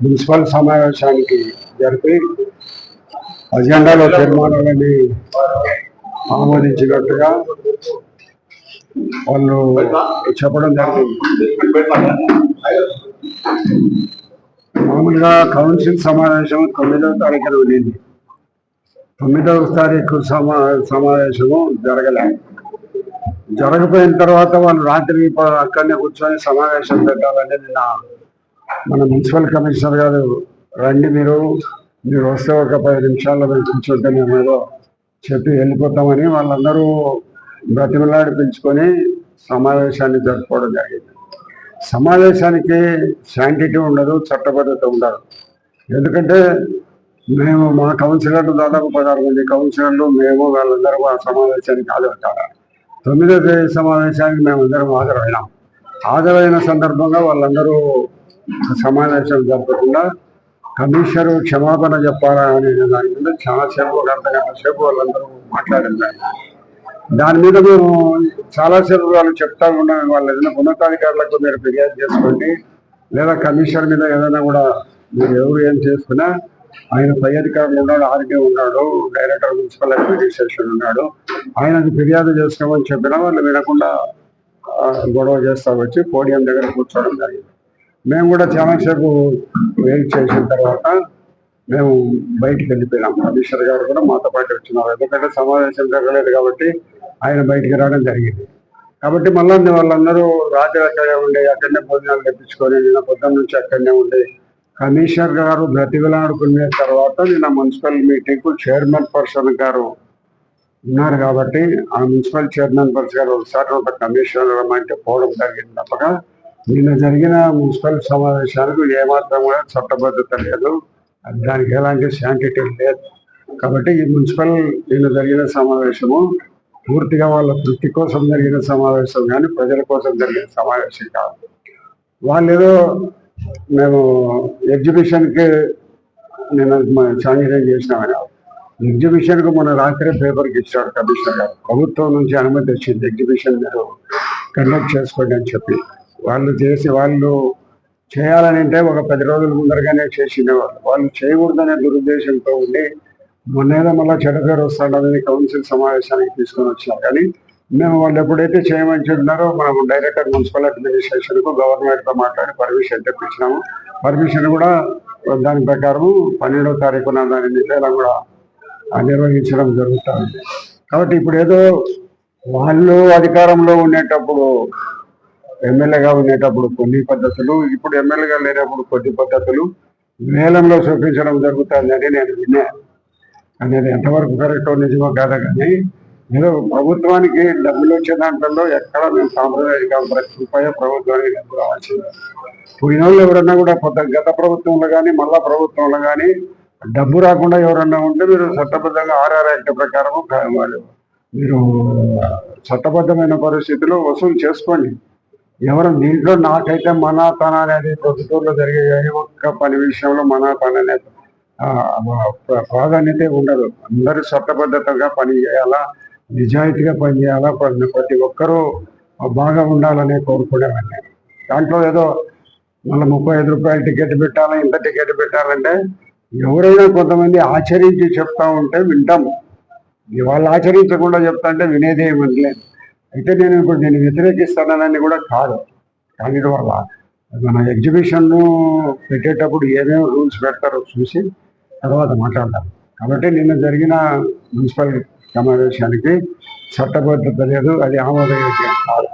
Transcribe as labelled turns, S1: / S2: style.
S1: Municipal సమావేశానికి జరిపి అజెండాలో తీర్మానాలని ఆమోదించినట్టుగా వాళ్ళు చెప్పడం జరిగింది. మామూలుగా కౌన్సిల్ సమావేశం తొమ్మిదవ తారీఖున ఉండింది. తొమ్మిదవ తారీఖు సమా సమావేశము జరగలే. జరగపోయిన తర్వాత వాళ్ళు రాత్రి అక్కడనే కూర్చొని సమావేశం పెట్టాలని నిన్న మన మున్సిపల్ కమిషనర్ గారు రండి మీరు. మీరు వస్తే ఒక పది నిమిషాల్లో మేము కూర్చుంటే మేము ఏదో చెప్పి వెళ్ళిపోతామని వాళ్ళందరూ బ్రతిమలాడి పిలుచుకొని సమావేశాన్ని జరుపుకోవడం జరిగింది. సమావేశానికి శాంటిటీ ఉండదు చట్టబద్ధత ఉండదు. ఎందుకంటే మేము మా కౌన్సిలర్లు దాదాపు పదహారు మంది కౌన్సిలర్లు మేము వాళ్ళందరూ ఆ సమావేశానికి హాజరవుతారు తొమ్మిదో తేదీ సమావేశానికి మేము అందరం హాజరైనాం. హాజరైన సందర్భంగా వాళ్ళందరూ సమావేశం జరపకుండా కమిషనర్ క్షమాపణ చెప్పాలా అనే దాని మీద చాలా సేపు ఒక అర్ధ గంట సేపు వాళ్ళందరూ మాట్లాడారు. దాని మీద మేము చాలాసేపు వాళ్ళు చెప్తా ఉన్నాం వాళ్ళు ఏదైనా ఉన్నతాధికారులకు మీరు ఫిర్యాదు చేసుకోండి. లేదా కమిషనర్ మీద ఏదైనా కూడా మీరు ఎవరు ఏం చేసుకున్నా ఆయన పై అధికారులు ఉన్నాడు ఆర్కే ఉన్నాడు డైరెక్టర్ మున్సిపల్ అడ్మినిస్ట్రేషన్ ఉన్నాడు. ఆయనకు ఫిర్యాదు చేసుకోమని చెప్పినా వాళ్ళు వినకుండా గొడవ చేస్తా వచ్చి పోడియం దగ్గర కూర్చోవడం జరిగింది. మేము కూడా చాలాసేపు వెయిట్ చేసిన తర్వాత మేము బయటికి వెళ్ళిపోయినాం. కమిషనర్ గారు కూడా మాతో పాటు వచ్చినారు. ఎందుకంటే సమావేశం జరగలేదు కాబట్టి ఆయన బయటికి రావడం జరిగింది. కాబట్టి మళ్ళీ వాళ్ళందరూ రాత్రి అక్కడే ఉండి అక్కడనే భోజనాలు తెప్పించుకొని నిన్న పొద్దున్న నుంచి అక్కడనే ఉండి కమిషనర్ గారు బ్రతిమలాడుకునే తర్వాత నిన్న మున్సిపల్ మీటింగ్కు చైర్మన్ పర్సన్ గారు ఉన్నారు కాబట్టి ఆ మున్సిపల్ చైర్మన్ పర్సన్ గారు ఒకసారి ఒక కమిషనర్ అంటే పోవడం జరిగింది తప్పక. నిన్న జరిగిన మున్సిపల్ సమావేశాలకు ఏమాత్రం కూడా చట్టబద్ధత లేదు. దానికి ఎలాంటి శాంటిటీ లేదు. కాబట్టి ఈ మున్సిపల్ నిన్న జరిగిన సమావేశము పూర్తిగా వాళ్ళ తృప్తి కోసం జరిగిన సమావేశం కానీ ప్రజల కోసం జరిగిన సమావేశం కాదు. వాళ్ళు ఏదో మేము ఎగ్జిబిషన్కి నిన్న సాంఘికం చేసినామని. ఎగ్జిబిషన్కు మొన్న మన రాత్రి పేపర్కి ఇచ్చాడు కమిషనర్ గారు. ప్రభుత్వం నుంచి అనుమతి వచ్చింది ఎగ్జిబిషన్ మీరు కండక్ట్ చేసుకోండి అని చెప్పి. వాళ్ళు చేసి వాళ్ళు చేయాలని అంటే ఒక పది రోజుల ముందరగానే చేసిండేవాళ్ళు. వాళ్ళు చేయకూడదనే దురుద్దేశంతో ఉండి మొన్నేదో మళ్ళీ చెడ్డ పేరు వస్తాడని కౌన్సిల్ సమావేశానికి తీసుకొని వచ్చారు. కానీ మేము వాళ్ళు ఎప్పుడైతే చేయమని చెప్తున్నారో మనం డైరెక్టర్ మున్సిపల్ అడ్మినిస్ట్రేషన్కు గవర్నమెంట్తో మాట్లాడి పర్మిషన్ తెప్పించినాము. పర్మిషన్ కూడా దాని ప్రకారం పన్నెండో తారీఖున దాని నిర్ణయాలను కూడా నిర్వహించడం జరుగుతుంది. కాబట్టి ఇప్పుడు ఏదో వాళ్ళు అధికారంలో ఉండేటప్పుడు ఎమ్మెల్యేగా ఉండేటప్పుడు కొన్ని పద్ధతులు ఇప్పుడు ఎమ్మెల్యేగా లేనప్పుడు కొన్ని పద్ధతులు నీలంలో చూపించడం జరుగుతుందని నేను విన్నా. అనేది ఎంతవరకు కరెక్టో నిజమో కాదు కానీ ఏదో ప్రభుత్వానికి డబ్బులు వచ్చే దాంట్లో ఎక్కడ మేము సాంప్రదాయకాలు ప్రతి రూపాయి ప్రభుత్వానికి డబ్బు రావాల్సిందే పోయిన వాళ్ళు ఎవరన్నా కూడా కొత్త గత ప్రభుత్వంలో కానీ మళ్ళా ప్రభుత్వంలో కానీ డబ్బు రాకుండా ఎవరన్నా ఉంటే మీరు చట్టబద్ధంగా ఆర్ఆర్ యాక్ట్ ప్రకారం వాళ్ళు మీరు చట్టబద్ధమైన పరిస్థితిలో వసూలు చేసుకోండి. ఎవరు దీంట్లో నాకైతే మన తన అనేది ప్రభుత్వంలో జరిగే ఏ ఒక్క పని విషయంలో మన తన అనేది ప్రాధాన్యత ఉండదు. అందరూ చట్టబద్ధతగా పని చేయాలా నిజాయితీగా పనిచేయాలా ప్రతి ఒక్కరూ బాగా ఉండాలనే కోరుకునేవాడిని దాంట్లో ఏదో మళ్ళీ ముప్పై ఐదు రూపాయలు టికెట్ పెట్టాలా ఇంత టికెట్ పెట్టాలంటే ఎవరైనా కొంతమంది ఆచరించి చెప్తా ఉంటే వింటాము. వాళ్ళు ఆచరించకుండా చెప్తా అంటే వినేదే ఏమని లేదు. అయితే నేను ఇప్పుడు నేను వ్యతిరేకిస్తానని కూడా కాదు. కానీ వల్ల మన ఎగ్జిబిషన్ను పెట్టేటప్పుడు ఏమేమి రూల్స్ పెడతారో చూసి తర్వాత మాట్లాడతాం. కాబట్టి నిన్న జరిగిన మున్సిపల్ సమావేశానికి చట్టబద్ధత లేదు అది ఆమోదయోగ్యం కాదు.